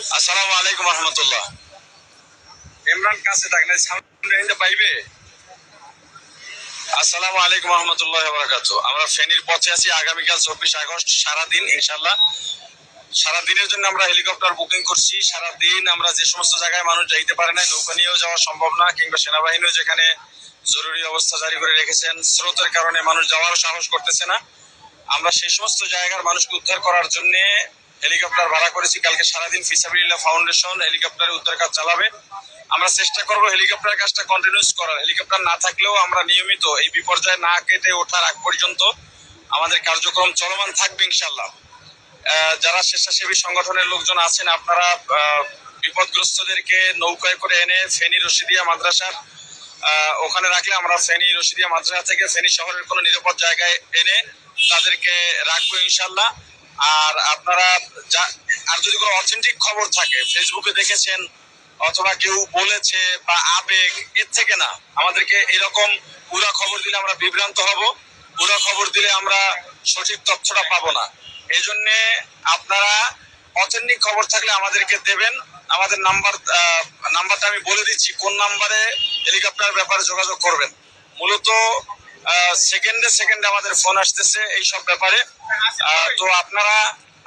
আসসালামু আলাইকুম রহমতুল্লাহ। ইমরান কাছে পাইবে? আসসালামু আলাইকুম রহমতুল্লাহ আমরা ফেনীর পথে আছি, আগামীকাল চব্বিশ আগস্ট, সারাদিন ইনশাল্লাহ সারা দিনের জন্য আমরা হেলিকপ্টার বুকিং করছি। সারা দিন আমরা যে সমস্ত জায়গায় মানুষ যাইতে পারে না নৌকা নিয়েও যাওয়া সম্ভব না, কিংবা সেনাবাহিনীও যেখানে জরুরি অবস্থা জারি করে রেখেছেন, স্রোতের কারণে মানুষ যাওয়ার সাহস করতেছে না। আমরা সেই সমস্ত জায়গার মানুষকে উদ্ধার করার জন্য হেলিকপ্টার ভাড়া করেছি, কালকে সারাদিন ফিসাবিল্লাহ ফাউন্ডেশন হেলিকপ্টারে উদ্ধার কাজ চালাবে। আমরা চেষ্টা করব হেলিকপ্টার কাজটা কন্টিনিউস করার। হেলিকপ্টার না থাকলেও আমরা নিয়মিত এই বিপর্যয় না কেটে ওঠার আগ পর্যন্ত আমাদের কার্যক্রম চলমান থাকবে ইনশাল্লাহ যারা স্বেচ্ছাসেবী সংগঠনের লোকজন আছেন, আপনারা বিপদগ্রস্তদেরকে নৌকায় করে এনে ফেনী রশিদিয়া মাদ্রাসার ওখানে রাখলে আমরা ফেনী রশিদিয়া মাদ্রাসা থেকে ফেনী শহরের কোনো নিরাপদ জায়গায় এনে তাদেরকে রাখব ইনশাল্লাহ আর আপনারা আর যদি কোনো অথেন্টিক খবর থাকে ফেসবুকে দেখেছেন, অথবা কেউ বলেছে বা আবেগ এর থেকে না। আমাদেরকে এরকম পুরা খবর দিলে আমরা বিভ্রান্ত হব। পুরা খবর দিলে আমরা সঠিক তথ্যটা পাবো না। এই জন্যে আপনারা অথেন্টিক খবর থাকলে আমাদেরকে দেবেন। আমাদের নাম্বার নাম্বারটা আমি বলে দিচ্ছি। কোন নাম্বারে হেলিকপ্টার ব্যাপারে যোগাযোগ করবেন। মূলত সেকেন্ডে সেকেন্ডে আমাদের ফোন আসতেছে ব্যাপারে। তো আপনারা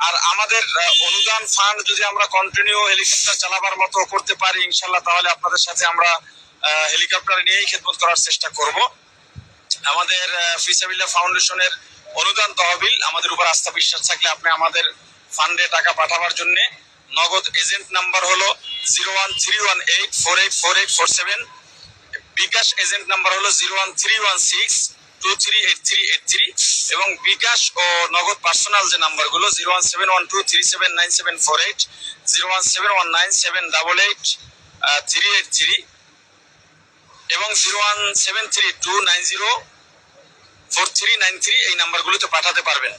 আর আমাদের অনুদান ফান্ড যদি আমরা কন্টিনিউ হেলিকপ্টার চালাবার মতো করতে পারি, ইনশাল্লাহ তাহলে আপনাদের সাথে আমরা হেলিকপ্টার নিয়েই খেদমত করার চেষ্টা করব। আমাদের ফিসাবিল্লা ফাউন্ডেশনের অনুদান তহবিল, আমাদের উপর আস্থা বিশ্বাস থাকলে আপনি আমাদের ফান্ডে টাকা পাঠাবার জন্য। নগদ এজেন্ট নাম্বার হলো zero one three one eight four eight four eight four seven bKash agent number হলো zero one three one six two three eight three eight three এবং বিকাশ ও নগদ পার্সোনাল যে নাম্বারগুলো zero one seven one two three seven nine seven four eight, zero one seven one nine seven double eight three eight three এবং zero one seven three two nine zero four three nine three এই নাম্বারগুলোতে পাঠাতে পারবেন।